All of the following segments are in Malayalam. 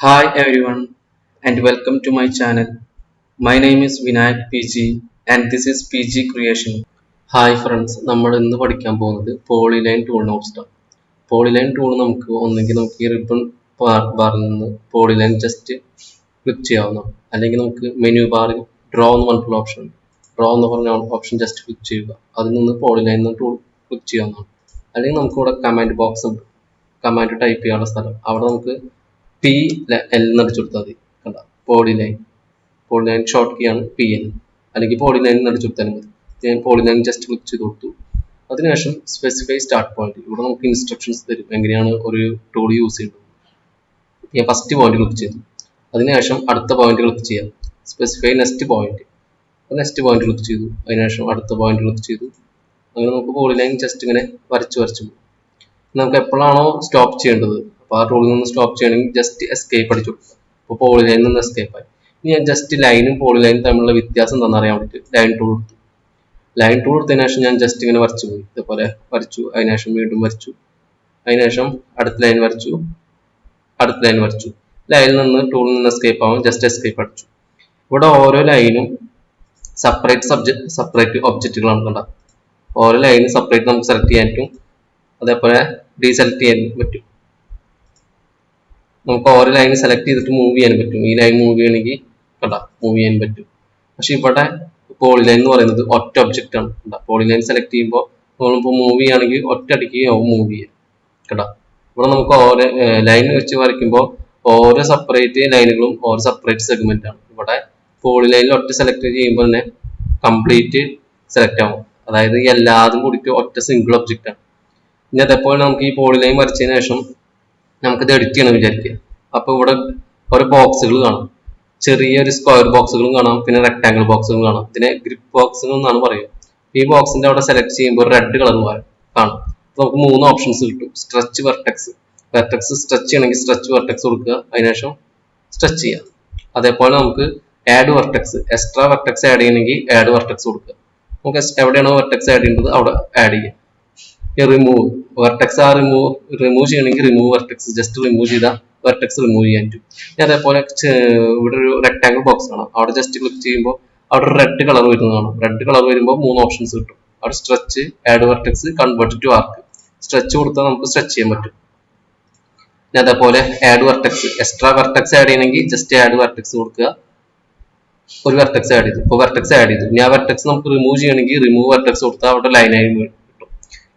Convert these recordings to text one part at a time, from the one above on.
Hi everyone and welcome to my channel. My name is Vinayak PG and this is PG Creation. Hi friends നമ്മൾ ഇന്ന് പഠിക്കാൻ പോകുന്നത് പോളിലൈൻ നോട്ട്സാണ് പോളിലൈൻ ടൂൾ നമുക്ക് ഒന്നെങ്കിൽ നമുക്ക് ഈ റിബൺ ബാറിൽ നിന്ന് പോളിലൈൻ ജസ്റ്റ് ക്ലിക്ക് ചെയ്യാവുന്നതാണ്. അല്ലെങ്കിൽ നമുക്ക് മെനു ബാറിൽ ഡ്രോ എന്ന് പറഞ്ഞിട്ടുള്ള ഓപ്ഷൻ ഡ്രോ എന്ന് പറഞ്ഞ ഓപ്ഷൻ ജസ്റ്റ് ക്ലിക്ക് ചെയ്യുക. അതിൽ നിന്ന് പോളിലൈൻ എന്ന് ടൂൾ ക്ലിക്ക് ചെയ്യാവുന്നതാണ്. അല്ലെങ്കിൽ നമുക്ക് ഇവിടെ കമാൻഡ് ബോക്സ് ഉണ്ട്. കമാൻഡ് ടൈപ്പ് ചെയ്യാനുള്ള സ്ഥലം. അവിടെ നമുക്ക് പി എൽ എന്ന് അടിച്ചു കൊടുത്താൽ മതി. കണ്ട? പോളിലൈൻ പോളിലൈൻ ഷോർട്ട് കീ ആണ് പി എൽ അല്ലെങ്കിൽ പോളിലൈൻ എന്ന് അടിച്ചു കൊടുത്താലും മതി. ഞാൻ പോളിലൈൻ ജസ്റ്റ് ക്ലിക്ക് ചെയ്ത് കൊടുത്തു. അതിനുശേഷം സ്പെസിഫൈ സ്റ്റാർട്ട് പോയിന്റ് ഇവിടെ നമുക്ക് ഇൻസ്ട്രക്ഷൻസ് തരും. എങ്ങനെയാണ് ഒരു ടൂൾ യൂസ് ചെയ്യുന്നത് ഞാൻ ഫസ്റ്റ് പോയിന്റ് ക്ലിക്ക് ചെയ്തു. അതിനുശേഷം അടുത്ത പോയിന്റ് ക്ലിക്ക് ചെയ്യാം. Specify next point next point click ചെയ്തു. അതിനുശേഷം അടുത്ത പോയിന്റ് ക്ലിക്ക് ചെയ്തു. അങ്ങനെ നമുക്ക് പോളിലൈൻ ജസ്റ്റ് ഇങ്ങനെ വരച്ച് വരച്ച് പോകും നമുക്ക് എപ്പോഴാണോ സ്റ്റോപ്പ് ചെയ്യേണ്ടത്? അപ്പോൾ ആ നിന്ന് സ്റ്റോപ്പ് ചെയ്യണമെങ്കിൽ ജസ്റ്റ് എസ്കേപ്പ് അടിച്ചു. അപ്പോൾ പോളിലൈനിൽ നിന്ന് എസ്കേപ്പ് ആയി. ഇനി ഞാൻ ജസ്റ്റ് ലൈനും പോളിലൈനും തമ്മിലുള്ള വ്യത്യാസം എന്താണെന്ന് അറിയാൻ ലൈൻ ടൂൾ എടുത്തു. ലൈൻ ടൂൾ എടുത്തതിന് ശേഷം ഞാൻ ജസ്റ്റ് ഇങ്ങനെ വരച്ചു പോയി. ഇതേപോലെ വരച്ചു അതിനുശേഷം വീണ്ടും വരച്ചു. അതിനുശേഷം അടുത്ത ലൈൻ വരച്ചു അടുത്ത ലൈൻ വരച്ചു. ലൈനിൽ നിന്ന് ടൂളിൽ നിന്ന് എസ്കേപ്പ് ആവും ജസ്റ്റ് എസ്കേപ്പ് അടിച്ചു. ഇവിടെ ഓരോ ലൈനും സെപ്പറേറ്റ് സബ്ജക്ട് സെപ്പറേറ്റ് ഒബ്ജക്റ്റുകളാണ് കണ്ട. ഓരോ ലൈനും സെപ്പറേറ്റ് നമുക്ക് സെലക്ട് ചെയ്യാൻ പറ്റും. അതേപോലെ ഡീസെലക്ട് ചെയ്യാൻ പറ്റും. നമുക്ക് ഓരോ ലൈൻ സെലക്ട് ചെയ്തിട്ട് മൂവ് ചെയ്യാൻ പറ്റും. ഈ ലൈൻ മൂവ് ചെയ്യണമെങ്കിൽ കണ്ടാ? മൂവ് ചെയ്യാൻ പറ്റും. പക്ഷെ ഇവിടെ പോളി ലൈൻ എന്ന് പറയുന്നത് ഒറ്റ ഒബ്ജക്റ്റ് ആണ്. കേട്ടാ പോളി ലൈൻ സെലക്ട് ചെയ്യുമ്പോൾ നമ്മളിപ്പോൾ മൂവ് ചെയ്യുകയാണെങ്കിൽ ഒറ്റ അടിക്ക് മൂവ് ചെയ്യാം. കേട്ടോ ഇവിടെ നമുക്ക് ഓരോ ലൈൻ വെച്ച് വരയ്ക്കുമ്പോൾ ഓരോ സെപ്പറേറ്റ് ലൈനുകളും ഓരോ സെപ്പറേറ്റ് സെഗ്മെന്റ് ആണ്. ഇവിടെ പോളിലൈനിൽ ഒറ്റ സെലക്ട് ചെയ്യുമ്പോൾ തന്നെ കംപ്ലീറ്റ് സെലക്ട് ആവും. അതായത് എല്ലാതും കൂടിയിട്ട് ഒറ്റ സിംഗിൾ ഒബ്ജക്റ്റ് ആണ്. ഇനി അതേപോലെ നമുക്ക് ഈ പോളിലൈൻ വരച്ചതിന് ശേഷം നമുക്കിത് എഡിറ്റ് ചെയ്യണം വിചാരിക്കുക. അപ്പൊ ഇവിടെ ഓരോ ബോക്സുകൾ കാണാം. ചെറിയൊരു സ്ക്വയർ ബോക്സുകളും കാണാം പിന്നെ റെക്ടാങ്കിൾ ബോക്സുകളും കാണാം. ഇതിനെ ഗ്രിപ്പ് ബോക്സുകൾ എന്നാണ് പറയുക. ഈ ബോക്സിന്റെ അവിടെ സെലക്ട് ചെയ്യുമ്പോൾ റെഡ് കളർ കാണാം. നമുക്ക് മൂന്ന് ഓപ്ഷൻസ് കിട്ടും. സ്ട്രെച്ച് വെർട്ടെക്സ് വെർട്ടെക്സ് സ്ട്രെച്ച് ചെയ്യണമെങ്കിൽ സ്ട്രെച്ച് വെർട്ടെക്സ് കൊടുക്കുക. അതിനുശേഷം സ്ട്രെച്ച് ചെയ്യാം അതേപോലെ നമുക്ക് add vertex extra vertex add ചെയ്യണമെങ്കിൽ ആഡ് വെർട്ടെക്സ് കൊടുക്കുക. നമുക്ക് എവിടെയാണോ വെർട്ടെക്സ് ആഡ് ചെയ്യേണ്ടത് അവിടെ ആഡ് ചെയ്യുക റിമൂവ് വെർട്ടെക്സ് ആ റിമൂവ് റിമൂവ് ചെയ്യണമെങ്കിൽ റിമൂവ് വെർട്ടെക്സ് ജസ്റ്റ് റിമൂവ് ചെയ്താൽ വെർട്ടെക്സ് റിമൂവ് ചെയ്യാൻ പറ്റും. ഇനി അതേപോലെ ഇവിടെ ഒരു റെക്ടാങ്കിൾ ബോക്സ് കാണാം അവിടെ ജസ്റ്റ് ക്ലിക്ക് ചെയ്യുമ്പോൾ അവിടെ റെഡ് കളർ വരുന്നതാണ്. റെഡ് കളർ വരുമ്പോൾ മൂന്ന് ഓപ്ഷൻസ് കിട്ടും. അവിടെ stretch add vertex convert to arc stretch കൊടുത്താൽ നമുക്ക് സ്ട്രെച്ച് ചെയ്യാൻ പറ്റും. ഇനി അതേപോലെ add vertex extra vertex add ചെയ്യണമെങ്കിൽ ജസ്റ്റ് ആഡ് വെർട്ടെക്സ് കൊടുക്കുക. ഒരു വെർട്ടെക്സ് ആഡ് ചെയ്തു. ഇപ്പോൾ വെർട്ടെക്സ് ആഡ് ചെയ്തു. ഇനി വെർട്ടെക്സ് നമുക്ക് റിമൂവ് ചെയ്യണമെങ്കിൽ റിമൂവ് വെർട്ടെക്സ് കൊടുത്താൽ അവിടെ ലൈനായി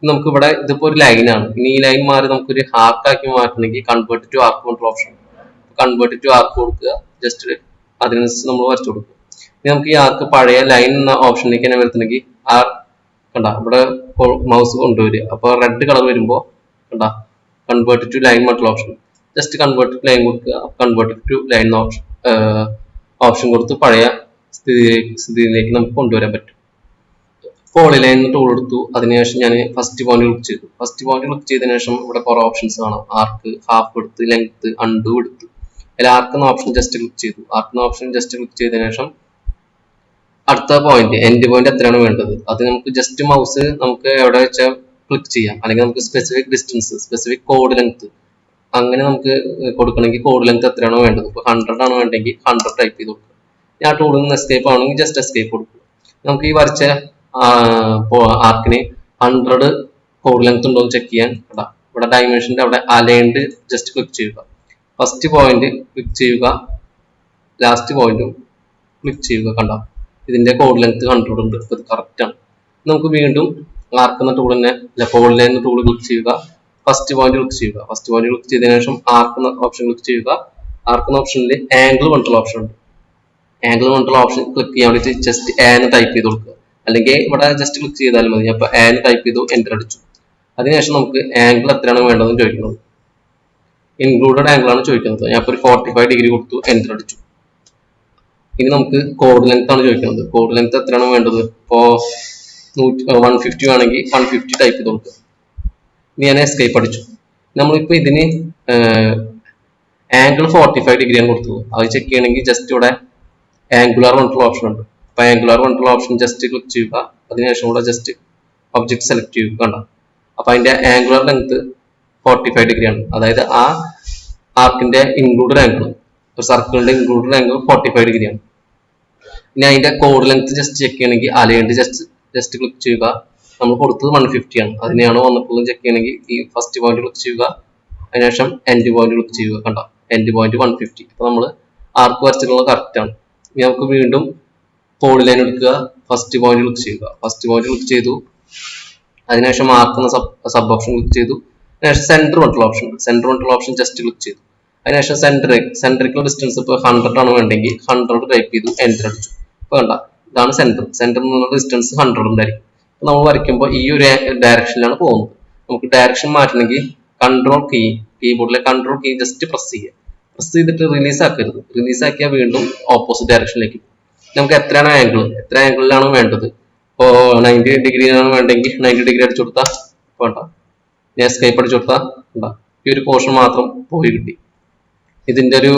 നമുക്ക് ഇവിടെ ഇതിപ്പോ ഒരു ലൈനാണ് ഇനി ഈ ലൈൻ മാറി നമുക്ക് ഒരു ഹാർക്ക് ആക്കി മാറ്റണമെങ്കിൽ കൺവേർട്ട് ടു ആർക്ക് കൊണ്ടുള്ള ഓപ്ഷൻ കൺവേർട്ട് ടു ആർക്ക് കൊടുക്കുക. ജസ്റ്റ് അതിനനുസരിച്ച് നമ്മൾ വരച്ചു കൊടുക്കുക ഇനി നമുക്ക് ഈ ആർക്ക് പഴയ ലൈൻ എന്ന ഓപ്ഷനിലേക്ക് തന്നെ വരുത്തണമെങ്കിൽ ആർ കണ്ട ഇവിടെ മൗസ് കൊണ്ടുവരിക. അപ്പോൾ റെഡ് കളർ വരുമ്പോൾ കണ്ട കൺവേർട്ട് ടു ലൈൻ മറ്റുള്ള option just convert to line കൊടുക്കുക. Convert to line option option കൊടുത്ത് പഴയ സ്ഥിതി സ്ഥിതിയിലേക്ക് നമുക്ക് കൊണ്ടുവരാൻ പറ്റും. പോളിലൈൻ ടൂൾ എടുത്തു. അതിനുശേഷം ഞാൻ ഫസ്റ്റ് പോയിന്റ് ക്ലിക്ക് ചെയ്തു. ഫസ്റ്റ് പോയിന്റ് ക്ലിക്ക് ചെയ്തതിനു ശേഷം ഇവിടെ കുറെ ഓപ്ഷൻസ് കാണാം. ആർക്ക് ഹാഫ് എടുത്ത് ലെങ്ത് അണ്ടു എടുത്തു അതിൽ ആർക്ക് എന്ന ഓപ്ഷൻ ജസ്റ്റ് ക്ലിക്ക് ചെയ്തു. ആർക്ക് എന്ന ഓപ്ഷൻ ജസ്റ്റ് ക്ലിക്ക് ചെയ്തതിനു ശേഷം അടുത്ത പോയിന്റ് എൻഡ് പോയിന്റ് എത്രയാണ് വേണ്ടത്? അത് നമുക്ക് ജസ്റ്റ് മൗസ് നമുക്ക് എവിടെ വെച്ചാൽ ക്ലിക്ക് ചെയ്യാം. അല്ലെങ്കിൽ നമുക്ക് സ്പെസിഫിക് ഡിസ്റ്റൻസ് സ്പെസിഫിക് കോഡ് ലെങ്ത് അങ്ങനെ നമുക്ക് കൊടുക്കണമെങ്കിൽ കോഡ് ലെങ്ത് എത്രയാണോ വേണ്ടത്? ഇപ്പോൾ ഹൺഡ്രഡ് ആണ് വേണ്ടെങ്കിൽ ഹൺഡ്രഡ് ടൈപ്പ് ചെയ്ത് കൊടുക്കുക ഞാൻ ടൂളിൽ നിന്ന് എസ്കേപ്പ് ആണെങ്കിൽ ജസ്റ്റ് എസ്കേപ്പ് കൊടുക്കുക. നമുക്ക് ഈ വരച്ച ആർക്കിന് ഹൺഡ്രഡ് കോഡ് ലെങ്ത് ഉണ്ടോ എന്ന് ചെക്ക് ചെയ്യാൻ. ഇവിടെ ഇവിടെ ഡയമെൻഷന്റെ അവിടെ അലൈൻഡ് ജസ്റ്റ് ക്ലിക്ക് ചെയ്യുക. ഫസ്റ്റ് പോയിന്റ് ക്ലിക്ക് ചെയ്യുക. ലാസ്റ്റ് പോയിന്റും ക്ലിക്ക് ചെയ്യുക കണ്ടോ? ഇതിന്റെ കോഡ് ലെങ്ത് ഹൺഡ്രഡ് ഉണ്ട്. ഇത് കറക്റ്റ് ആണ്. നമുക്ക് വീണ്ടും ആർക്ക് എന്ന ടൂൾ തന്നെ അല്ല കോഡ് ലൈൻ ടൂൾ ക്ലിക്ക് ചെയ്യുക. ഫസ്റ്റ് പോയിന്റ് ക്ലിക്ക് ചെയ്യുക. ഫസ്റ്റ് പോയിന്റ് ക്ലിക്ക് ചെയ്തതിനു ശേഷം ആർക്ക് എന്ന ഓപ്ഷൻ ക്ലിക്ക് ചെയ്യുക. ആർക്ക് എന്ന ഓപ്ഷനിൽ ആംഗിൾ കൊണ്ടുള്ള ഓപ്ഷൻ ഉണ്ട്. ആംഗിൾ കൊണ്ടുള്ള ഓപ്ഷൻ ക്ലിക്ക് ചെയ്യാൻ വേണ്ടിയിട്ട് ജസ്റ്റ് ആന്ന് ടൈപ്പ് ചെയ്ത് കൊടുക്കുക. അല്ലെങ്കിൽ ഇവിടെ ജസ്റ്റ് ക്ലിക്ക് ചെയ്താലും മതി. അപ്പൊ ആൻ ടൈപ്പ് ചെയ്തു എന്റർ അടിച്ചു. അതിനുശേഷം നമുക്ക് ആംഗിൾ എത്രയാണ് വേണ്ടതെന്ന് ചോദിക്കുന്നത് ഇൻക്ലൂഡഡ് ആംഗിൾ ആണ് ചോദിക്കുന്നത്. ഞാൻ ഇപ്പൊ ഒരു ഫോർട്ടി ഫൈവ് ഡിഗ്രി കൊടുത്തു എന്റർ അടിച്ചു. ഇനി നമുക്ക് കോഡ് ലെങ്ത് ആണ് ചോദിക്കുന്നത്. കോഡ് ലെങ്ത് എത്രയാണ് വേണ്ടത്? നൂറ്റി വൺ ഫിഫ്റ്റി വേണമെങ്കിൽ വൺ ഫിഫ്റ്റി ടൈപ്പ് ചെയ്ത് കൊടുക്കുക ഇനി ഞാൻ എസ്കേപ്പ് അടിച്ചു. നമ്മളിപ്പോൾ ഇതിന് ആംഗിൾ ഫോർട്ടി ഫൈവ് ഡിഗ്രിയാണ് കൊടുത്തത്. അത് ചെക്ക് ചെയ്യണമെങ്കിൽ ജസ്റ്റ് ഇവിടെ ആംഗുലർ പറഞ്ഞിട്ടുള്ള ഓപ്ഷൻ ഉണ്ട്. ആംഗുലാർ പറഞ്ഞിട്ടുള്ള ഓപ്ഷൻ ജസ്റ്റ് ക്ലിക്ക് ചെയ്യുക. അതിനുശേഷം കൂടെ ജസ്റ്റ് ഒബ്ജക്ട് സെലക്ട് ചെയ്യുക കണ്ട? അപ്പൊ അതിന്റെ angular length forty five degree ആണ്. അതായത് ആ ആർക്കിന്റെ ഇൻക്ലൂഡഡ് ആംഗിൾ ഒരു സർക്കിളിന്റെ included angle forty five degree ആണ്. ഇനി അതിന്റെ കോഡ് ലെങ്ത് ജസ്റ്റ് ചെക്ക് ചെയ്യണമെങ്കിൽ അലൈൻഡ് ജസ്റ്റ് ജസ്റ്റ് ക്ലിക്ക് ചെയ്യുക. നമ്മൾ കൊടുത്തത് വൺ ഫിഫ്റ്റി ആണ്. അതിനെയാണ് വന്നിട്ടുള്ളത് ചെക്ക് ചെയ്യണമെങ്കിൽ ഈ ഫസ്റ്റ് പോയിന്റ് ക്ലിക്ക് ചെയ്യുക. അതിനുശേഷം എൻഡ് പോയിന്റ് ക്ലിക്ക് ചെയ്യുക കണ്ടോ? എൻഡ് പോയിന്റ് വൺ ഫിഫ്റ്റി അപ്പൊ നമ്മൾ ആർക്ക് വരച്ചിട്ടുള്ളത് കറക്റ്റ് ആണ്. ഇനി നമുക്ക് വീണ്ടും പോളി ലൈൻ എടുക്കുക ഫസ്റ്റ് പോയിന്റ് ക്ലിക്ക് ചെയ്യുക. ഫസ്റ്റ് പോയിന്റ് ക്ലിക്ക് ചെയ്തു. അതിനുശേഷം മാർക്കുന്ന സബ് സബ് ഓപ്ഷൻ ക്ലിക്ക് ചെയ്തു. അതിനുശേഷം സെന്റർ വന്നിട്ടുള്ള ഓപ്ഷൻ സെന്റർ വന്നിട്ടുള്ള ഓപ്ഷൻ ജസ്റ്റ് ക്ലിക്ക് ചെയ്തു. അതിനുശേഷം സെന്റർ സെന്ററിക്കുള്ള ഡിസ്റ്റൻസ് ഇപ്പോൾ ഹൺഡ്രഡ് ആണ് വേണ്ടെങ്കിൽ ഹൺഡ്രഡ് ടൈപ്പ് ചെയ്തു എന്റർ അടിച്ചു. ഇപ്പോൾ കണ്ട ഇതാണ് സെന്റർ സെന്ററിൽ നിന്നുള്ള ഡിസ്റ്റൻസ് ഹൺഡ്രഡ് ഉണ്ടായിരിക്കും നമ്മൾ വരയ്ക്കുമ്പോൾ ഈ ഒരു ഡയറക്ഷനിലാണ് പോകുന്നത്. നമുക്ക് ഡയറക്ഷൻ മാറ്റണമെങ്കിൽ കൺട്രോൾ കീ കീബോർഡിലെ കൺട്രോൾ കീ ജസ്റ്റ് പ്രസ് ചെയ്യുക. പ്രസ് ചെയ്തിട്ട് റിലീസ് ആക്കരുത്. റിലീസ് ആക്കിയാൽ വീണ്ടും ഓപ്പോസിറ്റ് ഡയറക്ഷനിലേക്ക് നമുക്ക് എത്രയാണ് ആംഗിൾ എത്ര ആംഗിളിലാണ് വേണ്ടത്? ഇപ്പോൾ നയന്റി ഡിഗ്രിയാണ് വേണ്ടെങ്കിൽ നയന്റി ഡിഗ്രി അടിച്ചു കൊടുത്താൽ വേണ്ട. ഞാൻ സ്കൈപ്പ് അടിച്ചു കൊടുത്താൽ വേണ്ട. ഈ ഒരു പോർഷൻ മാത്രം പോയി കിട്ടി. ഇതിന്റെ ഒരു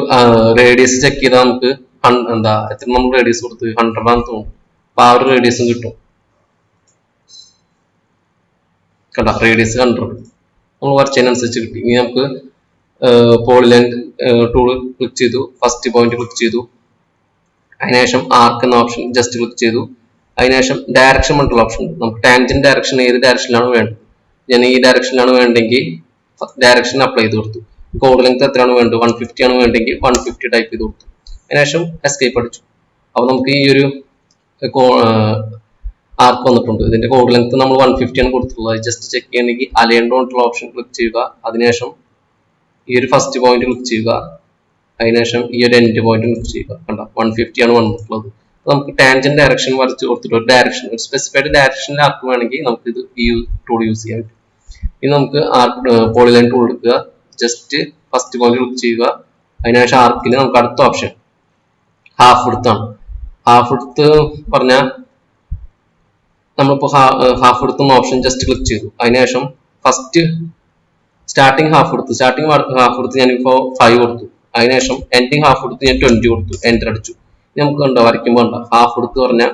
റേഡിയസ് ചെക്ക് ചെയ്താൽ നമുക്ക് എന്താ എത്ര നമ്മൾ റേഡിയസ് കൊടുത്ത് ഹൺഡ്രഡ് തോന്നും. അപ്പൊ ആ ഒരു റേഡിയസും കിട്ടും. കണ്ട റേഡിയസ് ഹൺഡ്രഡ് നമ്മൾ വരച്ചതിനനുസരിച്ച് കിട്ടി. ഇനി നമുക്ക് പോളിലൈൻ ടൂൾ ക്ലിക്ക് ചെയ്തു. ഫസ്റ്റ് പോയിന്റ് ക്ലിക്ക് ചെയ്തു. അതിനുശേഷം ആർക്ക് എന്ന ഓപ്ഷൻ ജസ്റ്റ് ക്ലിക്ക് ചെയ്തു. അതിനുശേഷം ഡയറക്ഷൻ പറഞ്ഞിട്ടുള്ള ഓപ്ഷൻ നമുക്ക് ടാൻജന്റ് ഡയറക്ഷൻ ഏത് ഡയറക്ഷനിലാണ് വേണ്ടത്? ഞാൻ ഈ ഡയറക്ഷനിലാണ് വേണ്ടെങ്കിൽ ഡയറക്ഷൻ അപ്ലൈ ചെയ്ത് കൊടുത്തു. കോഡ് ലെങ്ത് എത്രയാണ് വേണ്ടത്? വൺ ഫിഫ്റ്റി ആണ് വേണ്ടെങ്കിൽ വൺ ഫിഫ്റ്റി ടൈപ്പ് ചെയ്ത് കൊടുത്തു. അതിനുശേഷം എസ്കേപ്പ് അടിച്ചു. അപ്പോൾ നമുക്ക് ഈ ഒരു ആർക്ക് വന്നിട്ടുണ്ട്. ഇതിന്റെ കോഡ് ലെങ്ത് നമ്മൾ വൺ ഫിഫ്റ്റി ആണ് കൊടുത്തിട്ടുള്ളത്. ജസ്റ്റ് ചെക്ക് ചെയ്യണമെങ്കിൽ അലൈൻഡ് കൊണ്ടുള്ള ഓപ്ഷൻ ക്ലിക്ക് ചെയ്യുക. അതിനുശേഷം ഈ ഒരു ഫസ്റ്റ് പോയിന്റ് ക്ലിക്ക് ചെയ്യുക. അതിനുശേഷം ഈ ഒരു എൻഡ് പോയിന്റ് ഫിക്സ് ചെയ്യുക. കണ്ട? വൺ ഫിഫ്റ്റി ആണ് വന്നിട്ടുള്ളത് നമുക്ക് ടാൻജന്റ് ഡയറക്ഷൻ വരച്ച് കൊടുത്തിട്ട് ഡയറക്ഷൻ ഒരു സ്പെസിഫൈഡ് ഡയറക്ഷനിൽ ആർക്ക് നമുക്ക് ഇത് ഈ ടൂൾ യൂസ് ചെയ്യാൻ പറ്റും. ഇനി നമുക്ക് ആർക്ക് പോളിലൈൻ ടൂൾ എടുക്കുക. ജസ്റ്റ് ഫസ്റ്റ് പോയിന്റ് ക്ലിക്ക് ചെയ്യുക. അതിനുശേഷം ആർക്കിൽ നമുക്ക് അടുത്ത ഓപ്ഷൻ ഹാഫ് എടുത്താണ് ഹാഫ് എടുത്ത് പറഞ്ഞാൽ നമ്മളിപ്പോ ഹാഫ് എടുത്തുന്ന ഓപ്ഷൻ ജസ്റ്റ് ക്ലിക്ക് ചെയ്തു. അതിനുശേഷം ഫസ്റ്റ് സ്റ്റാർട്ടിങ് ഹാഫ് എടുത്ത് സ്റ്റാർട്ടിങ് ഹാഫ് എടുത്ത് ഞാനിപ്പോ ഫൈവ് കൊടുത്തു. അതിനുശേഷം എൻഡിങ് ഹാഫ് കൊടുത്ത് ഞാൻ ട്വന്റി കൊടുത്തു എന്റർ അടിച്ചു. നമുക്ക് കണ്ടോ വരയ്ക്കുമ്പോൾ ഉണ്ടോ ഹാഫ് എടുത്ത് പറഞ്ഞാൽ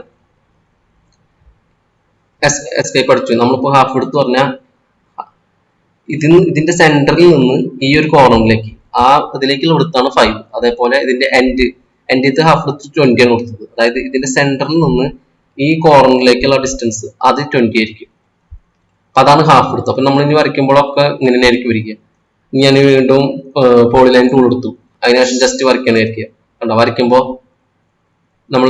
എസ്കേപ്പ് അടിച്ചു. നമ്മളിപ്പോ ഹാഫ് എടുത്ത് പറഞ്ഞാൽ ഇതിന് ഇതിന്റെ സെന്ററിൽ നിന്ന് ഈ ഒരു കോർണറിലേക്ക് ആ ഇതിലേക്കുള്ള എടുത്താണ് ഫൈവ് അതേപോലെ ഇതിന്റെ എൻഡ് എൻഡിത്ത് ഹാഫ് എടുത്ത് ട്വന്റി ആണ് കൊടുത്തത്. അതായത് ഇതിന്റെ സെന്ററിൽ നിന്ന് ഈ കോർണറിലേക്കുള്ള ഡിസ്റ്റൻസ് അത് ട്വന്റി ആയിരിക്കും. അതാണ് ഹാഫ് എടുത്തത് അപ്പൊ നമ്മൾ ഇനി വരയ്ക്കുമ്പോഴൊക്കെ ഇങ്ങനെ ആയിരിക്കും വരിക. ഞാൻ വീണ്ടും പോളിലൈൻ ടൂൾ എടുത്തു. അതിനുശേഷം ജസ്റ്റ് വരയ്ക്കാനായിരിക്കുക കണ്ടോ? വരയ്ക്കുമ്പോൾ നമ്മൾ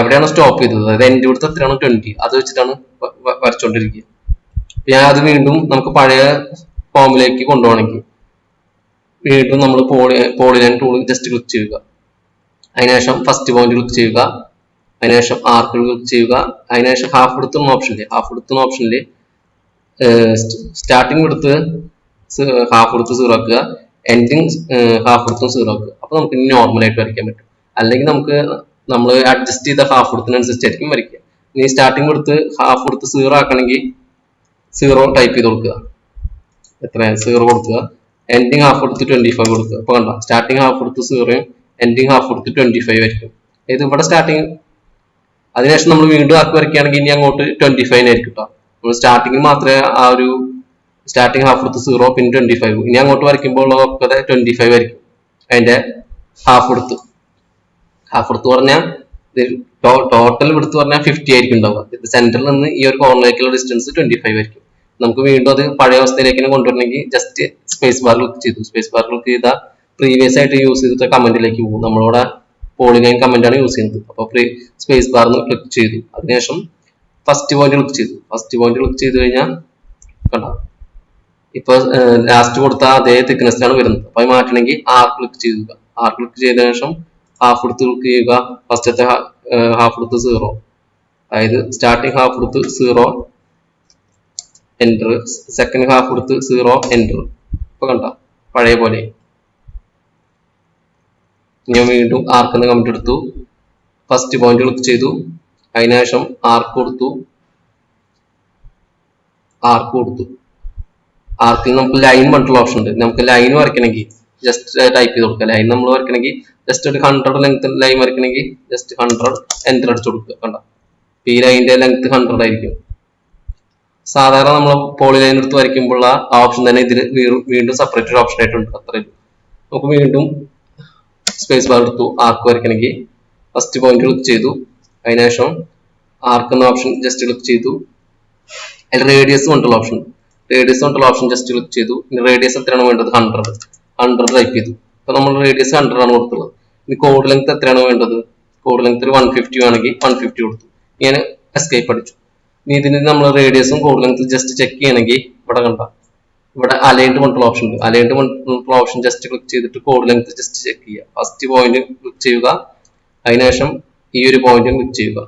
എവിടെയാണ് സ്റ്റോപ്പ് ചെയ്തത്? അതായത് എന്റെ ഇവിടുത്തെ എത്രയാണ് ട്വന്റി അത് വെച്ചിട്ടാണ് വരച്ചുകൊണ്ടിരിക്കുക ഞാൻ അത് വീണ്ടും നമുക്ക് പഴയ ഫോമിലേക്ക് കൊണ്ടുപോകണമെങ്കിൽ വീണ്ടും നമ്മൾ poly polyline tool just click ചെയ്യുക. അതിനുശേഷം ഫസ്റ്റ് പോയിന്റ് ക്ലിക്ക് ചെയ്യുക. അതിനുശേഷം ആർക്ക് ക്ലിക്ക് ചെയ്യുക. അതിനുശേഷം ഹാഫ് എടുത്തുന്ന ഓപ്ഷനിൽ ഹാഫ് എടുത്തുന്ന ഓപ്ഷനിൽ സ്റ്റാർട്ടിങ് എടുത്ത് ഹാഫ് എടുത്ത് സീറോ ആക്കുക. എൻഡിങ് ഹാഫ് എടുത്തും സീറോ ആക്കുക. അപ്പൊ നമുക്ക് ഇനി നോർമൽ ആയിട്ട് വരയ്ക്കാൻ പറ്റും. അല്ലെങ്കിൽ നമുക്ക് നമ്മൾ അഡ്ജസ്റ്റ് ചെയ്ത ഹാഫ് എടുത്തിനനുസരിച്ചായിരിക്കും വരയ്ക്കുക. ഇനി സ്റ്റാർട്ടിങ് കൊടുത്ത് ഹാഫ് എടുത്ത് സീറോ ആക്കണമെങ്കിൽ സീറോ ടൈപ്പ് ചെയ്ത് കൊടുക്കുക. എത്ര സീറോ കൊടുക്കുക. എൻഡിങ് ഹാഫ് കൊടുത്ത് ട്വന്റി ഫൈവ് കൊടുക്കുക. അപ്പൊ കണ്ട? സ്റ്റാർട്ടിങ് ഹാഫ് കൊടുത്ത് സീറോയും എൻഡിങ് ഹാഫ് കൊടുത്ത് ട്വന്റി ഫൈവ് ആയിരിക്കും. ഇത് ഇവിടെ സ്റ്റാർട്ടിങ് അതിനുശേഷം നമ്മൾ വീണ്ടും ആക്കി വരയ്ക്കുകയാണെങ്കിൽ ഇനി അങ്ങോട്ട് ട്വന്റി ഫൈവ് ആയിരിക്കും കേട്ടോ നമ്മൾ സ്റ്റാർട്ടിങ്ങിൽ മാത്രമേ ആ ഒരു സ്റ്റാർട്ടിങ് ഹാഫ് കൊടുത്ത് സീറോ പിന്നെ ട്വന്റി ഫൈവ് ഇനി അങ്ങോട്ട് വരയ്ക്കുമ്പോൾ ഒക്കെ ട്വന്റി ഫൈവ് ആയിരിക്കും അതിന്റെ ഹാഫ് കൊടുത്ത് ഹാഫ് കൊടുത്ത് പറഞ്ഞാൽ ടോട്ടൽ എടുത്ത് പറഞ്ഞാൽ ഫിഫ്റ്റി ആയിരിക്കും ഉണ്ടാവുക. സെന്ററിൽ നിന്ന് ഈ ഒരു കോർണറിലേക്കുള്ള ഡിസ്റ്റൻസ് ട്വന്റി ഫൈവ് ആയിരിക്കും. നമുക്ക് വീണ്ടും അത് പഴയ അവസ്ഥയിലേക്ക് കൊണ്ടുവരണമെങ്കിൽ ജസ്റ്റ് സ്പേസ് ബാർ ക്ലിക്ക് ചെയ്തു. സ്പേസ് ബാർ ക്ലിക്ക് ചെയ്താൽ പ്രീവിയസ് ആയിട്ട് യൂസ് ചെയ്തിട്ട് കമന്റിലേക്ക് പോകും. നമ്മളിവിടെ പോളിലൈൻ കമന്റ് ആണ് യൂസ് ചെയ്യുന്നത്. അപ്പോൾ സ്പേസ് ബാർ ക്ലിക്ക് ചെയ്തു. അതിനുശേഷം ഫസ്റ്റ് പോയിന്റ് ക്ലിക്ക് ചെയ്തു. ഫസ്റ്റ് പോയിന്റ് ക്ലിക്ക് ചെയ്ത് കഴിഞ്ഞാൽ കണ്ടോ? ഇപ്പൊ ലാസ്റ്റ് കൊടുത്ത അതേ തിക്നെസ്സിലാണ് വരുന്നത്. അപ്പൊ അത് മാറ്റണമെങ്കിൽ ആർ ക്ലിക്ക് ചെയ്യുക. ആർ ക്ലിക്ക് ചെയ്ത ശേഷം ഹാഫ് എടുത്ത് ക്ലിക്ക് ചെയ്യുക. ഫസ്റ്റത്തെ ഹാഫ് എടുത്ത് സീറോ അതായത് സ്റ്റാർട്ടിങ് ഹാഫ് എടുത്ത് സീറോ എന്റർ സെക്കൻഡ് ഹാഫ് എടുത്ത് സീറോ എന്റർ ഇപ്പൊ കണ്ട? പഴയ പോലെ. ഞാൻ വീണ്ടും ആർക്ക് കമന്റ് എടുത്തു. ഫസ്റ്റ് പോയിന്റ് ക്ലിക്ക് ചെയ്തു. അതിനുശേഷം ആർക്ക് കൊടുത്തു. ആർക്ക് കൊടുത്തു. ആർക്കിൽ നമുക്ക് ലൈൻ പറഞ്ഞിട്ടുള്ള ഓപ്ഷൻ ഉണ്ട്. നമുക്ക് ലൈൻ വരയ്ക്കണമെങ്കിൽ ജസ്റ്റ് ടൈപ്പ് ചെയ്ത് കൊടുക്കുക. ലൈൻ നമ്മൾ വരയ്ക്കണമെങ്കിൽ ജസ്റ്റ് ഒരു ഹൺഡ്രഡ് ലെങ്ത് ലൈൻ വരയ്ക്കണമെങ്കിൽ ജസ്റ്റ് ഹൺഡ്രഡ് എന്റർ അടിച്ചു കൊടുക്കുക. കണ്ട? ഈ ലൈനിന്റെ ലെങ്ത് ഹൺഡ്രഡ് ആയിരിക്കും. സാധാരണ നമ്മൾ പോളി ലൈൻ എടുത്ത് വരയ്ക്കുമ്പോൾ ആ ഓപ്ഷൻ തന്നെ ഇതിൽ വീണ്ടും സെപ്പറേറ്റ് ഒരു ഓപ്ഷൻ ആയിട്ടുണ്ട്. അത്രയും നമുക്ക് വീണ്ടും സ്പേസ് ബാർ എടുത്തു ആർക്ക് വരയ്ക്കണമെങ്കിൽ ഫസ്റ്റ് പോയിന്റ് ക്ലിക്ക് ചെയ്തു. അതിനുശേഷം ആർക്ക് എന്ന ഓപ്ഷൻ ജസ്റ്റ് ക്ലിക്ക് ചെയ്തു. അതിൽ റേഡിയസ് കൊണ്ടുള്ള ഓപ്ഷൻ റേഡിയസ് കൊണ്ടുള്ള ഓപ്ഷൻ ജസ്റ്റ് ക്ലിക്ക് ചെയ്തു. ഇനി റേഡിയസ് എത്രയാണ് വേണ്ടത്? ഹൺഡ്രഡ് ഹൺഡ്രഡ് ടൈപ്പ് ചെയ്തു. അപ്പൊ നമ്മൾ റേഡിയസ് ഹൺഡ്രഡ് ആണ് കൊടുത്തുള്ളത്. ഇനി കോഡ് ലെങ്ത് എത്രയാണ് വേണ്ടത്? കോഡ് ലെങ്ത് ഒരു വൺ ഫിഫ്റ്റി ആണെങ്കിൽ വൺ ഫിഫ്റ്റി കൊടുത്തു. ഇങ്ങനെ എസ്കേപ്പ് അടിച്ചു. ഇനി ഇതിന് നമ്മൾ റേഡിയസും കോഡ് ലെങ്ത് ജസ്റ്റ് ചെക്ക് ചെയ്യണമെങ്കിൽ ഇവിടെ കണ്ട. ഇവിടെ അലൈൻഡ് മണ്ടുള്ള ഓപ്ഷൻ ഉണ്ട്. അലൈൻഡ് മണ്ടുള്ള ഓപ്ഷൻ ജസ്റ്റ് ക്ലിക്ക് ചെയ്തിട്ട് കോഡ് ലെങ്ത് ജസ്റ്റ് ചെക്ക് ചെയ്യുക. ഫസ്റ്റ് പോയിന്റ് ക്ലിക്ക് ചെയ്യുക. അതിനുശേഷം ഈ ഒരു പോയിന്റ് ക്ലിക്ക് ചെയ്യുക.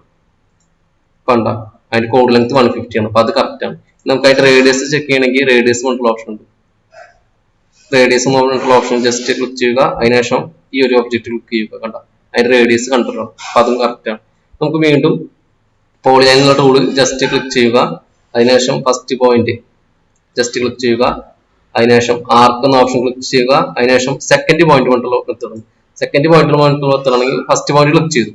കണ്ട. അതിന്റെ കോഡ് ലെങ്ത് വൺ ഫിഫ്റ്റി ആണ്. അപ്പൊ അത് കറക്റ്റ് ആണ്. നമുക്ക് അതിന്റെ റേഡിയസ് ചെക്ക് ചെയ്യണമെങ്കിൽ റേഡിയസ് കൊണ്ടുള്ള ഓപ്ഷൻ ഉണ്ട്. റേഡിയസ് കൊണ്ടുള്ള ഓപ്ഷൻ ജസ്റ്റ് ക്ലിക്ക് ചെയ്യുക. അതിനുശേഷം ഈ ഒരു ഒബ്ജക്റ്റ് ക്ലിക്ക് ചെയ്യുക. കണ്ട? അതിന്റെ റേഡിയസ് കണ്ടിട്ടുണ്ട് അപ്പൊ അതും ആണ്. നമുക്ക് വീണ്ടും പോളിലൈനുള്ള ടൂൾ ജസ്റ്റ് ക്ലിക്ക് ചെയ്യുക. അതിനുശേഷം ഫസ്റ്റ് പോയിന്റ് ജസ്റ്റ് ക്ലിക്ക് ചെയ്യുക. അതിനുശേഷം ആർക്ക് എന്ന ഓപ്ഷൻ ക്ലിക്ക് ചെയ്യുക. അതിനുശേഷം സെക്കൻഡ് പോയിന്റ് കൊണ്ടുള്ള എത്തണം. സെക്കൻഡ് പോയിന്റ് കൊണ്ടുള്ള എത്തണമെങ്കിൽ ഫസ്റ്റ് പോയിന്റ് ക്ലിക്ക് ചെയ്തു.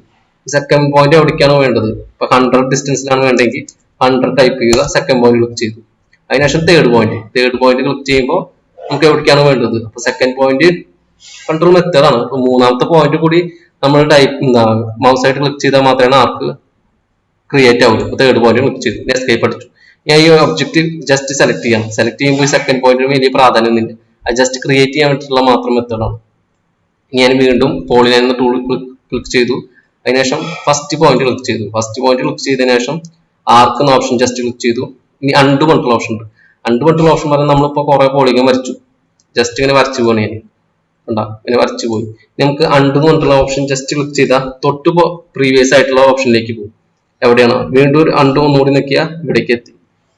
സെക്കൻഡ് പോയിന്റ് എവിടേക്കാണ് വേണ്ടത്? ഇപ്പൊ ഹൺഡ്രഡ് ഡിസ്റ്റൻസിലാണ് വേണ്ടെങ്കിൽ ഹൺഡ്രഡ് ടൈപ്പ് ചെയ്യുക സെക്കൻഡ് പോയിന്റ് ക്ലിക്ക് ചെയ്തു. അതിനുശേഷം third point third point click ചെയ്യുമ്പോൾ നമുക്ക് എവിടേക്കാണ് വേണ്ടത്? അപ്പൊ സെക്കൻഡ് പോയിന്റ് കൺട്രോൾ മെത്തേഡാണ് അപ്പൊ മൂന്നാമത്തെ പോയിന്റ് കൂടി നമ്മൾ ടൈപ്പ് എന്താ മൗസ് ആയിട്ട് ക്ലിക്ക് ചെയ്താൽ മാത്രമേ ആർക്ക് ക്രിയേറ്റ് ആവുള്ളൂ. അപ്പൊ തേർഡ് പോയിന്റ് ക്ലിക്ക് ചെയ്തു. എസ്കേപ്പ് അടിച്ചു. ഞാൻ ഈ ഒബ്ജക്റ്റ് ജസ്റ്റ് സെലക്ട് ചെയ്യാം. സെലക്ട് ചെയ്യുമ്പോൾ സെക്കൻഡ് പോയിന്റിന് വലിയ പ്രാധാന്യമൊന്നുമില്ല അത് ജസ്റ്റ് ക്രിയേറ്റ് ചെയ്യാൻ വേണ്ടിയിട്ടുള്ള മാത്രം മെത്തേഡാണ് ഞാൻ വീണ്ടും പോളിലൈൻ എന്ന ടൂൾ ക്ലിക്ക് ചെയ്തു. അതിനുശേഷം ഫസ്റ്റ് പോയിന്റ് ക്ലിക്ക് ചെയ്തു. ഫസ്റ്റ് പോയിന്റ് ക്ലിക്ക് ചെയ്തതിനു ശേഷം ആർക്ക് എന്ന ഓപ്ഷൻ ജസ്റ്റ് ക്ലിക്ക് ചെയ്തു. ഇനി അണ്ട് കൊണ്ടുള്ള ഓപ്ഷൻ ഉണ്ട്. അണ്ട് കൊണ്ടുള്ള ഓപ്ഷൻ പറഞ്ഞാൽ നമ്മളിപ്പോ കുറെ പോളിഗൺ വരച്ചു. ജസ്റ്റ് ഇങ്ങനെ വരച്ചു പോകണേ ഉണ്ടാ ഇങ്ങനെ വരച്ചു പോയി. നമുക്ക് അണ്ട് കൊണ്ടുള്ള ഓപ്ഷൻ ജസ്റ്റ് ക്ലിക്ക് ചെയ്താൽ തൊട്ട് പ്രീവിയസ് ആയിട്ടുള്ള ഓപ്ഷനിലേക്ക് പോകും. എവിടെയാണ്? വീണ്ടും ഒരു അണ്ട് ഒന്നുകൂടി നിൽക്കുക ഇവിടേക്ക് എത്തി.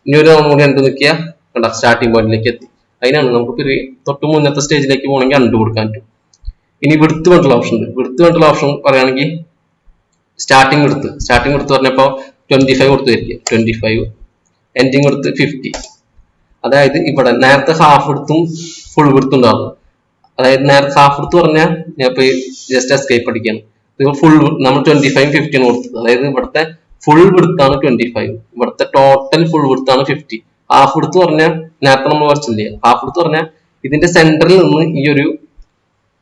ഇനി ഒരു ഒന്നുകൂടി അണ്ട് നിൽക്കുക കണ്ട സ്റ്റാർട്ടിംഗ് പോയിന്റിലേക്ക് എത്തി. അതിനാണ് നമുക്ക് തൊട്ട് മുന്നത്തെ സ്റ്റേജിലേക്ക് പോകണമെങ്കിൽ അണ്ട് കൊടുക്കാൻ പറ്റും. ഇനി വിടുത്ത് കൊണ്ടുള്ള ഓപ്ഷൻ ഉണ്ട്. വിടുത്ത് കൊണ്ടുള്ള ഓപ്ഷൻ പറയുകയാണെങ്കിൽ സ്റ്റാർട്ടിംഗ് എടുത്ത് സ്റ്റാർട്ടിംഗ് എടുത്ത് പറഞ്ഞപ്പോ ട്വന്റി ഫൈവ് കൊടുത്ത് വരിക ട്വന്റി ഫൈവ് എൻഡിങ് കൊടുത്ത് ഫിഫ്റ്റി അതായത് ഇവിടെ നേരത്തെ ഹാഫ് എടുത്തും ഫുൾ എടുത്തും ഉണ്ടാവും. അതായത് നേരത്തെ ഹാഫ് എടുത്ത് പറഞ്ഞാൽ ഞാൻ ഇപ്പൊ ജസ്റ്റ് എസ്കേപ്പ് അടിക്കുകയാണ് ഇത് ഫുൾ നമ്മൾ ട്വന്റി ഫൈവ് ഫിഫ്റ്റീൻ കൊടുത്തത്. അതായത് ഇവിടുത്തെ ഫുൾ വിടുത്താണ് ട്വന്റി ഫൈവ് ഇവിടുത്തെ ടോട്ടൽ ഫുൾ വിടുത്താണ് ഫിഫ്റ്റി ഹാഫ് എടുത്ത് പറഞ്ഞാൽ നേരത്തെ നമ്മൾ വരച്ചില്ലേ? ഹാഫ് എടുത്ത് പറഞ്ഞാൽ ഇതിന്റെ സെന്ററിൽ നിന്ന് ഈ ഒരു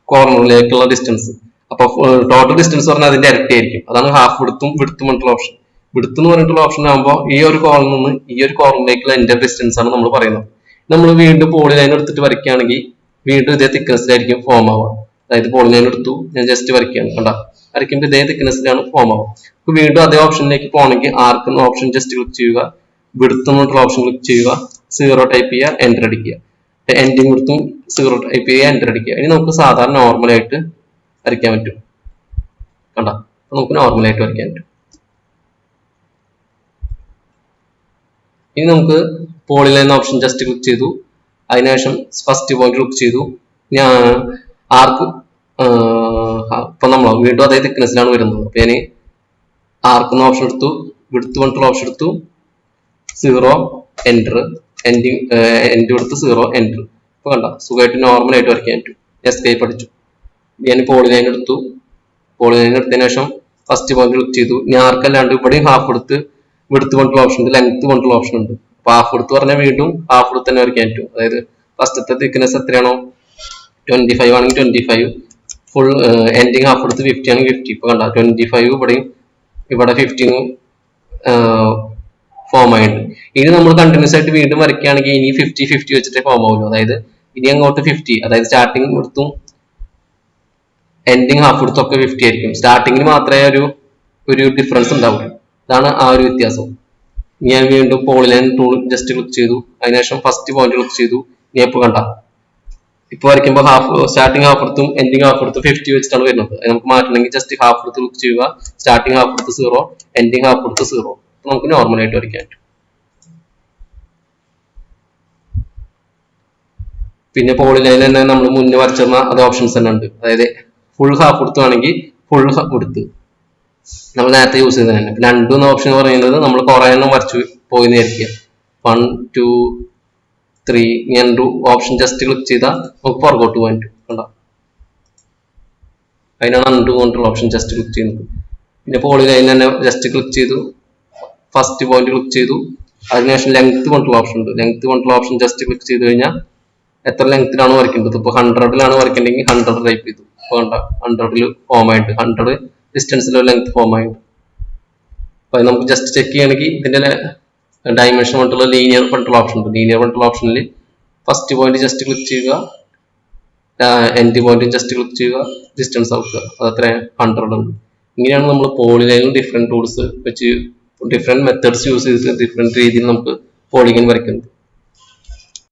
കോർണറിലേക്കുള്ള ഡിസ്റ്റൻസ് അപ്പൊ ടോട്ടൽ ഡിസ്റ്റൻസ് പറഞ്ഞാൽ അതിന്റെ ഇരട്ടി ആയിരിക്കും. അതാണ് ഹാഫ് വിടുത്തും വിടുത്തും ഓപ്ഷൻ വിടുത്ത് എന്ന് പറഞ്ഞിട്ടുള്ള ഓപ്ഷൻ ആകുമ്പോൾ ഈ ഒരു കോർണറിൽ നിന്ന് ഈ ഒരു കോർണറിലേക്കുള്ള എന്റെ ഡിസ്റ്റൻസ് ആണ് നമ്മൾ പറയുന്നത്. നമ്മൾ വീണ്ടും പോളി ലൈൻ എടുത്തിട്ട് വരയ്ക്കുകയാണെങ്കിൽ വീണ്ടും ഇതേ തിക്നെസ്സിലായിരിക്കും ഫോം ആവുക. അതായത് പോളി ലൈൻ എടുത്തു ഞാൻ ജസ്റ്റ് വരയ്ക്കുകയാണ് കണ്ട? വരയ്ക്കുമ്പോൾ ഇതേ തിക്നെസ്സിലാണ് ഫോം ആവുക. അപ്പോൾ വീണ്ടും അതേ ഓപ്ഷനിലേക്ക് പോകണമെങ്കിൽ ആർക്ക് എന്ന ഓപ്ഷൻ ജസ്റ്റ് ക്ലിക്ക് ചെയ്യുക. വിടുത്ത് എന്നുള്ള ഓപ്ഷൻ ക്ലിക്ക് ചെയ്യുക. സീറോ ടൈപ്പ് ചെയ്യുക എന്റർ അടിക്കുക. എൻഡിങ് കൊടുത്തും സീറോ ടൈപ്പ് ചെയ്യുക എന്റർ അടിക്കുക. ഇനി നമുക്ക് സാധാരണ നോർമലായിട്ട് വരയ്ക്കാൻ പറ്റും. കണ്ട? നമുക്ക് നോർമലായിട്ട് വരയ്ക്കാൻ പറ്റും. ഇനി നമുക്ക് പോളിലൈൻ ഓപ്ഷൻ ജസ്റ്റ് ക്ലിക്ക് ചെയ്തു. അതിനുശേഷം ഫസ്റ്റ് പോയിന്റ് ക്ലിക്ക് ചെയ്തു. ഞാൻ ആർക്ക് ഇപ്പൊ നമ്മൾ വീണ്ടും അതേ തിക്നെസ്സിലാണ് വരുന്നത്. അപ്പൊ ഇനി ആർക്ക് എന്ന ഓപ്ഷൻ എടുത്തു വിടുത്ത് പറഞ്ഞിട്ടുള്ള ഓപ്ഷൻ എടുത്തു. സീറോ എന്റർ എൻഡിങ് എൻഡ് കൊടുത്ത് സീറോ എന്റർ ഇപ്പൊ കണ്ട? സുഖമായിട്ട് നോർമൽ ആയിട്ട് വരയ്ക്കാൻ പറ്റും. എസ്കേപ്പ് അടിച്ചു ഞാൻ പോളിലൈൻ എടുത്തു. പോളിലൈൻ എടുത്തതിന് ശേഷം ഫസ്റ്റ് പോയിന്റ് ക്ലിക്ക് ചെയ്തു. ഞാൻ ആർക്കല്ലാണ്ട് ഇവിടെയും ഹാഫ് എടുത്ത് വിടുത്ത് കൊണ്ടുള്ള ഓപ്ഷൻ ഉണ്ട് ലെങ്ത് കൊണ്ടുള്ള ഓപ്ഷൻ ഉണ്ട്. അപ്പൊ ഹാഫ് എടുത്ത് പറഞ്ഞാൽ വീണ്ടും ഹാഫ് എടുത്ത് തന്നെ വരയ്ക്കാൻ പറ്റും. അതായത് ഫസ്റ്റത്തെ തിക്നെസ് എത്രയാണോ? ട്വന്റി ഫൈവ് ആണെങ്കിൽ twenty five full ending half എടുത്ത് ഫിഫ്റ്റി ആണെങ്കിൽ ഫിഫ്റ്റി ഇപ്പൊ കണ്ട ട്വന്റി ഫൈവ് ഇവിടെയും ഇവിടെ ഫിഫ്റ്റീനും ഫോം ആയിട്ടുണ്ട്. ഇനി നമ്മൾ കണ്ടിന്യൂസ് ആയിട്ട് വീണ്ടും വരയ്ക്കുകയാണെങ്കിൽ ഇനി ഫിഫ്റ്റി ഫിഫ്റ്റി വെച്ചിട്ട് ഫോം ആവുള്ളൂ. അതായത് ഇനി അങ്ങോട്ട് ഫിഫ്റ്റി അതായത് സ്റ്റാർട്ടിങ് കൊടുത്തും എൻഡിങ് ഹാഫ് ഒക്കെ ഫിഫ്റ്റി ആയിരിക്കും. സ്റ്റാർട്ടിങ്ങിന് മാത്രമേ ഒരു ഒരു ഡിഫറൻസ് ഉണ്ടാവുള്ളൂ. ഇതാണ് ആ ഒരു വ്യത്യാസം. ഞാൻ വീണ്ടും പോളിലൈൻ ടൂൾ ജസ്റ്റ് ക്ലിക്ക് ചെയ്തു. അതിനുശേഷം ഫസ്റ്റ് പോയിന്റ് ക്ലിക്ക് ചെയ്തു. ഇനി ഇപ്പൊ കണ്ട. ഇപ്പൊ വരയ്ക്കുമ്പോൾ ഹാഫ് സ്റ്റാർട്ടിങ് ഹാഫ് എടുത്തും എൻഡിങ് ഹാഫ് എടുത്തും ഫിഫ്റ്റി വെച്ചിട്ടാണ് വരുന്നത്. അത് നമുക്ക് മാറ്റണമെങ്കിൽ ജസ്റ്റ് ഹാഫ് എടുത്ത് ക്ലിക്ക് ചെയ്യുക. സ്റ്റാർട്ടിങ് ഹാഫ് എടുത്ത് സീറോ എൻഡിങ് ഹാഫ് എടുത്ത് സീറോ നമുക്ക് നോർമൽ ആയിട്ട് വരയ്ക്കാൻ പറ്റും. പിന്നെ പോളിലൈൻ തന്നെ നമ്മൾ മുന്നേ വരച്ചിരുന്ന അത് ഓപ്ഷൻസ് തന്നെ ഉണ്ട്. അതായത് ഫുൾ ഹാഫ് എടുത്തുവാണെങ്കിൽ ഫുൾ എടുത്ത്. നമ്മൾ നേരത്തെ യൂസ് ചെയ്തത് തന്നെ. രണ്ട് എന്ന ഓപ്ഷൻ എന്ന് പറയുന്നത് നമ്മൾ കുറെ എണ്ണം വരച്ച് പോയി നേരിക്കുക വൺ ടു ത്രീ ഞാൻ ഓപ്ഷൻ ജസ്റ്റ് ക്ലിക്ക് ചെയ്താൽ നമുക്ക് പുറകോട്ട് പോകാൻ പറ്റും. കണ്ടോ? അതിനാണ് അണ്ടു കൊണ്ടുള്ള ഓപ്ഷൻ ജസ്റ്റ് ക്ലിക്ക് ചെയ്യുന്നത്. പിന്നെ പോളി ലൈൻ തന്നെ ജസ്റ്റ് ക്ലിക്ക് ചെയ്തു. ഫസ്റ്റ് പോയിന്റ് ക്ലിക്ക് ചെയ്തു. അതിനുശേഷം ലെങ്ത് കൊണ്ടുള്ള ഓപ്ഷൻ ഉണ്ട്. ലെങ്ത് കൊണ്ടുള്ള ഓപ്ഷൻ ജസ്റ്റ് ക്ലിക്ക് ചെയ്ത് കഴിഞ്ഞാൽ എത്ര ലെങ്ത്തിലാണ് വരയ്ക്കേണ്ടത്? ഇപ്പോൾ ഹൺഡ്രഡിലാണ് വരയ്ക്കേണ്ടെങ്കിൽ ഹൺഡ്രഡ് ടൈപ്പ് ചെയ്തു. ഇപ്പോൾ ഹൺഡ്രഡിൽ ഫോമായിട്ട് ഹൺഡ്രഡ് ഡിസ്റ്റൻസിലോ ലെങ്ത് ഫോം ആയിട്ട് അപ്പോൾ നമുക്ക് ജസ്റ്റ് ചെക്ക് ചെയ്യണമെങ്കിൽ ഇതിന്റെ ഡയമെൻഷൻ കൊണ്ടുള്ള ലീനിയർ കൊണ്ടുള്ള ഓപ്ഷൻ ഉണ്ട്. ലീനിയർ കൊണ്ടുള്ള ഓപ്ഷനിൽ ഫസ്റ്റ് പോയിന്റ് ജസ്റ്റ് ക്ലിക്ക് ചെയ്യുക. എൻഡ് പോയിന്റ് ജസ്റ്റ് ക്ലിക്ക് ചെയ്യുക. ഡിസ്റ്റൻസ് ആക്കുക അത് അത്ര ഹൺഡ്രഡ് ഉണ്ട് ഇങ്ങനെയാണ് നമ്മൾ പോളിലൈനും ഡിഫറെന്റ് ടൂൾസ് വെച്ച് ഡിഫറെന്റ് മെത്തേഡ്സ് യൂസ് ചെയ്തിട്ട് ഡിഫറെന്റ് രീതിയിൽ നമുക്ക് പോളിഗൻ വരയ്ക്കുന്നത്.